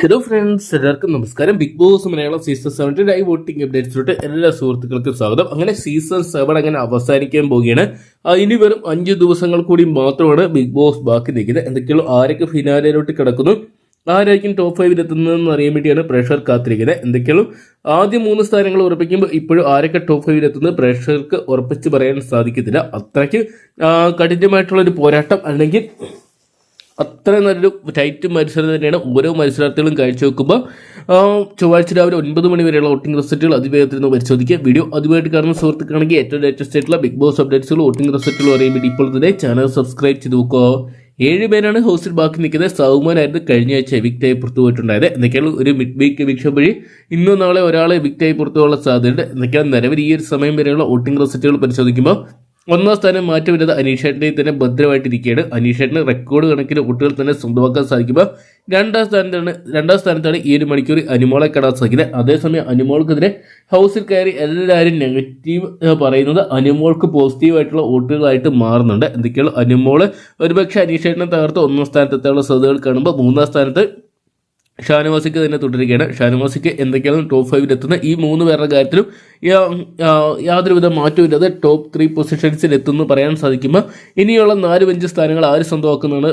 Hello friends എല്ലാവർക്കും നമസ്കാരം. Bigg Boss Malayalam season seventy live voting അപ്ഡേറ്റ്സിലോട്ട് എല്ലാ സുഹൃത്തുക്കൾക്കും സ്വാഗതം. അങ്ങനെ സീസൺ സെവൻ അങ്ങനെ അവസാനിക്കാൻ പോവുകയാണ്. ഇനി വെറും അഞ്ച് ദിവസങ്ങൾ കൂടി മാത്രമാണ് ബിഗ് ബോസ് ബാക്കി നിൽക്കുന്നത്. എന്തൊക്കെയുള്ള? ആരൊക്കെ ഫിനാലയിലോട്ട് കിടക്കുന്നു? ആരായിരിക്കും ടോപ്പ് ഫൈവിൽ എത്തുന്നതെന്ന് അറിയാൻ വേണ്ടിയാണ് പ്രേക്ഷകർ കാത്തിരിക്കുന്നത്. എന്തൊക്കെയാണ് ആദ്യ മൂന്ന് സ്ഥാനങ്ങൾ ഉറപ്പിക്കുമ്പോൾ ഇപ്പോഴും ആരൊക്കെ ടോപ്പ് ഫൈവിൽ എത്തുന്നത് പ്രേക്ഷകർക്ക് ഉറപ്പിച്ച് പറയാൻ സാധിക്കത്തില്ല. അത്രയ്ക്ക് കഠിനമായിട്ടുള്ള ഒരു പോരാട്ടം അല്ലെങ്കിൽ അത്ര നല്ലൊരു ടൈറ്റ് മത്സരം തന്നെയാണ് ഓരോ മത്സരാർത്ഥികളും കാഴ്ചവെക്കുമ്പോൾ വെക്കുമ്പോൾ. ചൊവ്വാഴ്ച രാവിലെ ഒൻപത് മണി വരെയുള്ള വോട്ടിംഗ് റിസൾട്ടുകൾ അതിവേഗത്തിൽ നിന്ന് പരിശോധിക്കുക. വീഡിയോ അതുമായിട്ട് കാണുന്ന സുഹൃത്തുക്കാണെങ്കിൽ ഏറ്റവും ലേറ്റസ്റ്റ് ആയിട്ടുള്ള ബിഗ് ബോസ് അപ്ഡേറ്റ്സുകൾ വോട്ടിംഗ് റിസൾട്ടുകൾ അറിയാൻ വേണ്ടി ഇപ്പോൾ തന്നെ ചാനൽ സബ്സ്ക്രൈബ് ചെയ്ത് നോക്കുക ഏഴ് പേരാണ് ഹൗസിൽ ബാക്കി നിൽക്കുന്നത്. സൗമാനായിരുന്നു കഴിഞ്ഞ ആഴ്ച എവിക്റ്റായി പുറത്തു പോയിട്ടുണ്ടായത്. എന്തൊക്കെയാണ് ഒരു മിഡ് വീക്ക് എവിക്ഷൻ വഴി ഇന്നും നാളെ ഒരാളെ എവിക്റ്റായി പുറത്തു പോകാനുള്ള സാധ്യതയുണ്ട്. എന്തൊക്കെയാണ് നിലവിൽ ഈ ഒരു സമയം വരെയുള്ള വോട്ടിംഗ് റിസൾട്ടുകൾ പരിശോധിക്കുമ്പോൾ ഒന്നാം സ്ഥാനം മാറ്റമില്ലാതെ അനീഷേട്ടനെ തന്നെ ഭദ്രമായിട്ടിരിക്കുകയാണ്. അനീഷേട്ടന് റെക്കോർഡ് കണക്കിന് കുട്ടികൾ തന്നെ സ്വന്തമാക്കാൻ സാധിക്കുമ്പോൾ രണ്ടാം സ്ഥാനത്താണ് രണ്ടാം സ്ഥാനത്താണ് ഈ ഒരു മണിക്കൂർ അനുമോളെ കാണാൻ സാധിക്കുന്നത്. അതേസമയം അനുമോൾക്കെതിരെ ഹൗസിൽ കയറി എല്ലാവരും നെഗറ്റീവ് പറയുന്നത് അനുമോൾക്ക് പോസിറ്റീവായിട്ടുള്ള വോട്ടുകളായിട്ട് മാറുന്നുണ്ട്. എന്തൊക്കെയാണ്? അനുമോൾ ഒരുപക്ഷെ അനീഷേട്ടനെ തകർത്ത് ഒന്നാം സ്ഥാനത്തെത്താനുള്ള സാധ്യതകൾ കാണുമ്പോൾ മൂന്നാം സ്ഥാനത്ത് ഷാനവാസിക്ക് തന്നെ തുടരുകയാണ്. ഷാനുവാസിക്ക് എന്തൊക്കെയാണ് ടോപ്പ് ഫൈവിൽ എത്തുന്ന ഈ മൂന്ന് പേരുടെ കാര്യത്തിലും യാതൊരുവിധ മാറ്റമില്ലാതെ ടോപ്പ് ത്രീ പൊസിഷൻസിൽ എത്തുന്നു പറയാൻ സാധിക്കുമ്പോൾ ഇനിയുള്ള നാല് അഞ്ച് സ്ഥാനങ്ങൾ ആര് സ്വന്തമാക്കുന്നതാണ്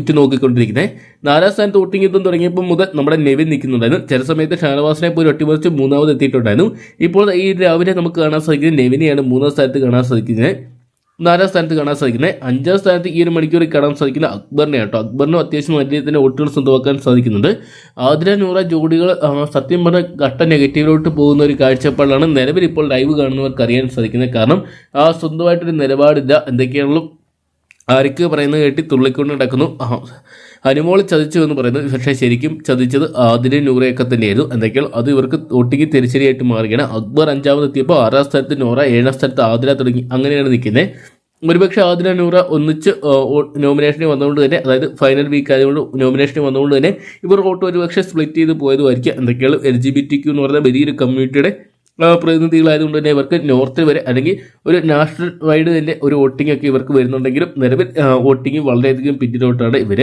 ഉറ്റുനോക്കിക്കൊണ്ടിരിക്കുന്നത് നാലാം സ്ഥാനത്ത് വോട്ടിംഗ് യുദ്ധം തുടങ്ങിയപ്പോൾ മുതൽ നമ്മുടെ നെവിൻ നിൽക്കുന്നുണ്ടായിരുന്നു. ചില സമയത്ത് ഷാനവാസിനെ പോയി ഒട്ടിമറിച്ച് മൂന്നാമത് എത്തിയിട്ടുണ്ടായിരുന്നു. ഇപ്പോൾ ഈ രാവിലെ നമുക്ക് കാണാൻ സാധിക്കുന്നത് നെവിനെയാണ് മൂന്നാം സ്ഥാനത്ത് കാണാൻ സാധിക്കുന്നത്. നാലാം സ്ഥാനത്ത് കാണാൻ സാധിക്കുന്നത്. അഞ്ചാം സ്ഥാനത്ത് ഈ ഒരു മണിക്കൂറിൽ കാണാൻ സാധിക്കുന്ന അക്ബറിനെ കേട്ടോ. അക്ബറിനും അത്യാവശ്യം വലിയ തന്നെ വോട്ടുകൾ സ്വന്തമാക്കാൻ സാധിക്കുന്നുണ്ട്. ആതിര നൂറ ജോഡികൾ സത്യം പറഞ്ഞ ഘട്ട നെഗറ്റീവിലോട്ട് പോകുന്ന ഒരു കാഴ്ചപ്പാടാണ് നിലവിൽ ഇപ്പോൾ ലൈവ് കാണുന്നവർക്ക് അറിയാൻ സാധിക്കുന്നത്. കാരണം ആ സ്വന്തമായിട്ടൊരു നിലപാടില്ല. എന്തൊക്കെയാണല്ലോ ആർക്ക് പറയുന്നത് കേട്ടി തുള്ളിക്കൊണ്ട് നടക്കുന്നു. അനുമോൾ ചതിച്ചു എന്ന് പറയുന്നത് പക്ഷേ ശരിക്കും ചതിച്ചത് ആദിനെ നൂറയൊക്കെ തന്നെയായിരുന്നു. എന്തൊക്കെയാണ് അത് ഇവർക്ക് ഒട്ടിക്ക് തിരിച്ചടിയായിട്ട് മാറുകയാണ്. അക്ബർ അഞ്ചാമത് എത്തിയപ്പോൾ ആറാം സ്ഥലത്ത് നൂറ ഏഴാം സ്ഥലത്ത് ആദിന തുടങ്ങി അങ്ങനെയാണ് നിൽക്കുന്നത് ഒരുപക്ഷെ ആദിന നൂറ ഒന്നിച്ച് നോമിനേഷനിൽ വന്നുകൊണ്ട് തന്നെ അതായത് ഫൈനൽ വീക്ക് ആയതുകൊണ്ട് നോമിനേഷനിൽ വന്നുകൊണ്ട് തന്നെ ഇവർ വോട്ട് ഒരുപക്ഷെ സ്പ്ലിറ്റ് ചെയ്ത് പോയതുമായിരിക്കും. എന്തൊക്കെയാണ് എൽ ജി ബി ടി എന്ന് പറയുന്ന വലിയൊരു കമ്മ്യൂണിറ്റിയുടെ പ്രതിനിധികളായതുകൊണ്ട് തന്നെ ഇവർക്ക് നോർത്തിൽ വരെ അല്ലെങ്കിൽ ഒരു നാഷണൽ വൈഡ് തന്നെ ഒരു വോട്ടിംഗ് ഒക്കെ ഇവർക്ക് വരുന്നുണ്ടെങ്കിലും നിലവിൽ വോട്ടിംഗ് വളരെയധികം പിന്നിലോട്ടാണ് ഇവർ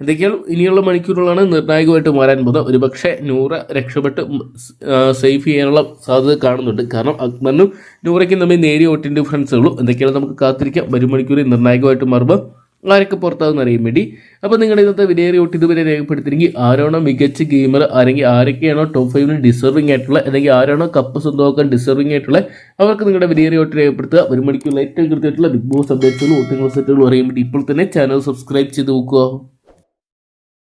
എന്തൊക്കെയാണ് ഇനിയുള്ള മണിക്കൂറുകളാണ് നിർണായകമായിട്ട് മാറാൻ പോകുന്നത്? ഒരുപക്ഷെ നൂറ് രക്ഷപ്പെട്ട് സേഫ് ചെയ്യാനുള്ള സാധ്യത കാണുന്നുണ്ട്. കാരണം അക്ബറിനും നൂറയ്ക്കും തമ്മിൽ നേരിയ വോട്ടിംഗ് ഡിഫറൻസുള്ളൂ എന്തൊക്കെയാണ് നമുക്ക് കാത്തിരിക്കാം. വരും മണിക്കൂറിൽ നിർണായകമായിട്ട് മാറുമ്പോൾ ആരൊക്കെ പുറത്താകുന്ന അറിയാൻ വേണ്ടി. അപ്പോൾ നിങ്ങളുടെ ഇന്നത്തെ വിലയേറിയ വോട്ട് ഇതുവരെ രേഖപ്പെടുത്തിയെങ്കിൽ ആരാണോ മികച്ച ഗെയിമർ അല്ലെങ്കിൽ ആരൊക്കെയാണോ ടോപ്പ് ഫൈവിന് ഡിസർവിംഗ് ആയിട്ടുള്ള അല്ലെങ്കിൽ ആരാണോ കപ്പ് സ്വന്തമാക്കാൻ ഡിസർവിംഗ് ആയിട്ടുള്ള അവർക്ക് നിങ്ങളുടെ വിലയേറിയ വോട്ട് രേഖപ്പെടുത്തുക. ഒരു മണിക്കൂറിൽ ഏറ്റവും കൃത്യമായിട്ടുള്ള ബിഗ് ബോസ് അപ്ഡേറ്റ്സുകളും ഒത്തിരി സെറ്റുകളും അറിയാൻ വേണ്ടി ഇപ്പോൾ തന്നെ ചാനൽ സബ്സ്ക്രൈബ് ചെയ്ത് നോക്കുക.